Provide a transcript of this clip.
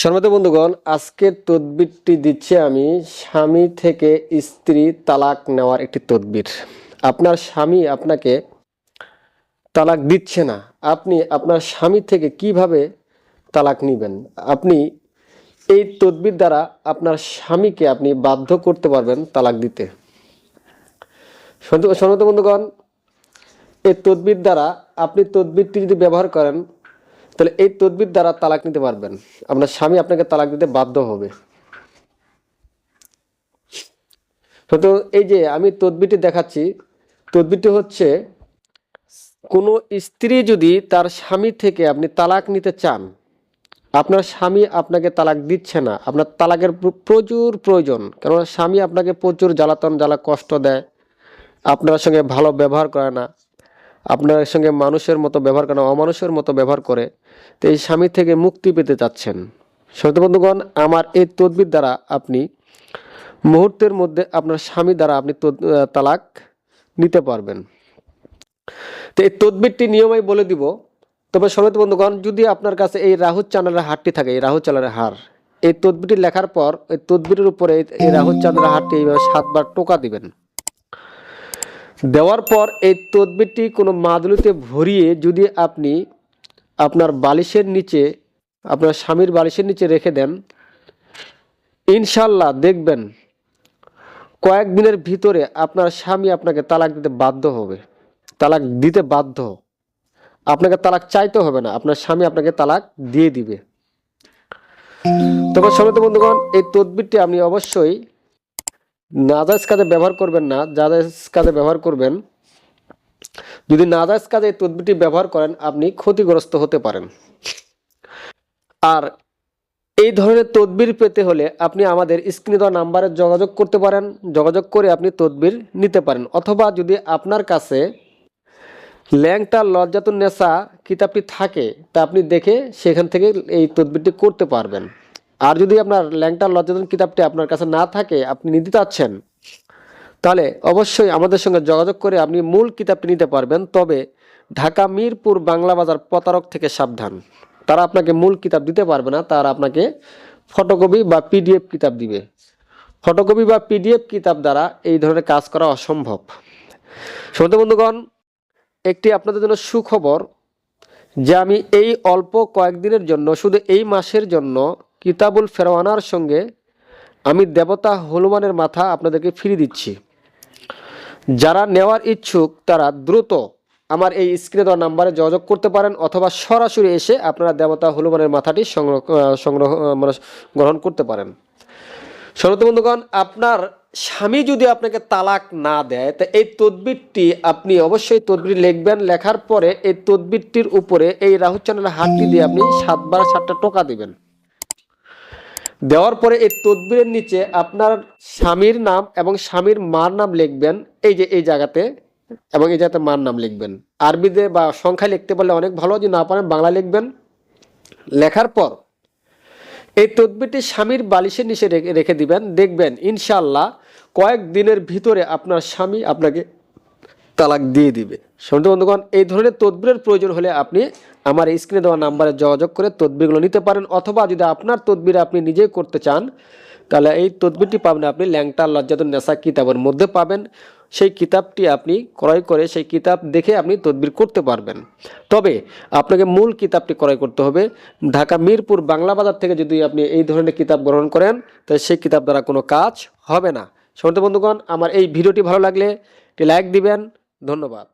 সম্মানিত বন্ধুগণ আজকের তদবিরটি দিচ্ছে আমি স্বামী থেকে স্ত্রী তালাক নেওয়ার একটি তদবির। আপনার স্বামী আপনাকে তালাক দিচ্ছে না। আপনি আপনার স্বামী থেকে কীভাবে তালাক নেবেন? আপনি এই তদবির দ্বারা আপনার স্বামীকে আপনি বাধ্য করতে পারবেন তালাক দিতে। সম্মানিত বন্ধুগণ, এই তদবির দ্বারা আপনি তদবিরটি যদি ব্যবহার করেন তাহলে এই তদবির দ্বারা তালাক নিতে পারবেন। আপনার স্বামী আপনাকে তালাক দিতে বাধ্য হবে। তো এই যে আমি তদবিরটি দেখাচ্ছি, তদবিরটি হচ্ছে কোনো স্ত্রী যদি তার স্বামী থেকে আপনি তালাক নিতে চান, আপনার স্বামী আপনাকে তালাক দিচ্ছে না, আপনার তালাকের প্রচুর প্রয়োজন, কেননা স্বামী আপনাকে প্রচুর জ্বালাতন, জ্বালা কষ্ট দেয়, আপনার সঙ্গে ভালো ব্যবহার করে না আপনার সঙ্গে মানুষের মতো ব্যবহার করে অমানুষের মতো ব্যবহার করে, তো এই স্বামী থেকে মুক্তি পেতে চাচ্ছেন। শ্রোতা বন্ধুগণ, আমার এই তদবির দ্বারা আপনি মুহূর্তের মধ্যে আপনার স্বামী দ্বারা আপনি তালাক নিতে পারবেন। তো এই তদবিরটি নিয়মই বলে দিব। তবে সমিত বন্ধুগণ, যদি আপনার কাছে এই রাহু চাঁদের হারটি থাকে, এই রাহু চাঁদের হার, এই তদবিরটি লেখার পর এই তদবিরের উপরে এই- রাহু চাঁদের হারটি এইভাবে সাতবার টোকা দিবেন। দেওয়ার পর এই তদবিরটি কোনো মাদুলিতে ভরিয়ে যদি আপনি আপনার বালিশের নিচে, আপনার স্বামীর বালিশের নিচে রেখে দেন ইনশাল্লাহ দেখবেন কয়েকদিনের ভিতরে আপনার স্বামী আপনাকে তালাক দিতে বাধ্য হবে। তালাক দিতে বাধ্য। আপনাকে তালাক চাইতে হবে না। আপনার স্বামী আপনাকে তালাক দিয়ে দিবে। তবে সমিত বন্ধুগণ, এই তদবিরটি আপনি অবশ্যই নাজাজ কাজে ব্যবহার করবেন না জাজাজ কাজে ব্যবহার করবেন। যদি নাজাজ কাজে এই তদবিরটি ব্যবহার করেন, আপনি ক্ষতিগ্রস্ত হতে পারেন। আর এই ধরনের তদবির পেতে হলে আপনি আমাদের স্ক্রিনে দেওয়া নাম্বারে যোগাযোগ করতে পারেন, যোগাযোগ করে আপনি তদবির নিতে পারেন। অথবা যদি আপনার কাছে ল্যাংটা লজ্জাতুন নেশা কিতাবটি থাকে, তা আপনি দেখে সেখান থেকে এই তদবিরটি করতে পারবেন। আর যদি আপনার ল্যাংটা লজ্জাতুন কিতাবটি আপনার কাছে না থাকে, আপনি নিতে চাচ্ছেন, তাহলে অবশ্যই আমাদের সঙ্গে যোগাযোগ করে আপনি মূল কিতাবটি নিতে পারবেন। তবে ঢাকা মিরপুর বাংলা বাজার প্রতারক থেকে সাবধান। তারা আপনাকে মূল কিতাব দিতে পারবে না, তারা আপনাকে ফটোকপি বা পিডিএফ কিতাব দিবে। ফটোকপি বা পিডিএফ কিতাব দ্বারা এই ধরনের কাজ করা অসম্ভব। শ্রোতা বন্ধুগণ, একটি আপনাদের জন্য সুখবর যে আমি এই অল্প কয়েকদিনের জন্য, শুধু এই মাসের জন্য কিতাবুল ফেরওয়ানার সঙ্গে আমি দেবতা হনুমানের মাথা আপনাদেরকে ফিরিয়ে দিচ্ছি। যারা নেওয়ার ইচ্ছুক, তারা দ্রুত আমার এই স্ক্রিনে দেওয়া নাম্বারে যোগাযোগ করতে পারেন অথবা সরাসরি এসে আপনারা দেবতা হনুমানের মাথাটি সংগ্রহ সংগ্রহ মানে গ্রহণ করতে পারেন। শরত বন্ধুগণ, আপনার স্বামী যদি আপনাকে তালাক না দেয়, তা এই তদবিরটি আপনি অবশ্যই তদবির লিখবেন। লেখার পরে এই তদবিরটির উপরে এই রাহু চ্যানেলের হাতটি দিয়ে আপনি সাতবার সাতটা টোকা দিবেন। দেওয়ার পরে এই তদবিরের নিচে আপনার স্বামীর নাম এবং স্বামীর মার নাম লিখবেন, এই যে এই জায়গাতে, এবং এই জায়গাতে মার নাম লিখবেন। আরবিতে বা সংখ্যা লিখতে পারলে অনেক ভালো, যদি না পারেন বাংলা লিখবেন। লেখার পর এই তদবিরটি স্বামীর বালিশের নিচে রেখে- দিবেন। দেখবেন ইনশাল্লাহ কয়েক দিনের ভিতরে আপনার স্বামী আপনাকে তালাক দিয়ে দিবে। সমিত বন্ধুগণ, এই ধরনের তদবিরের প্রয়োজন হলে আপনি আমার স্ক্রিনে দেওয়া নাম্বারে যোগাযোগ করে তদবিরগুলো নিতে পারেন, অথবা যদি আপনার তদবির আপনি নিজেই করতে চান, তাহলে এই তদবিরটি পাবেন আপনি ল্যাংটা লজ্জাতুন নেশা কিতাবের মধ্যে পাবেন। সেই কিতাবটি আপনি ক্রয় করে সেই কিতাব দেখে আপনি তদবির করতে পারবেন। তবে আপনাকে মূল কিতাবটি ক্রয় করতে হবে। ঢাকা মিরপুর বাংলা বাজার থেকে যদি আপনি এই ধরনের কিতাব গ্রহণ করেন, তাহলে সেই কিতাব দ্বারা কোনো কাজ হবে না। সমর্থ বন্ধুগণ, আমার এই ভিডিওটি ভালো লাগলে একটি লাইক দিবেন ধন্যবাদ।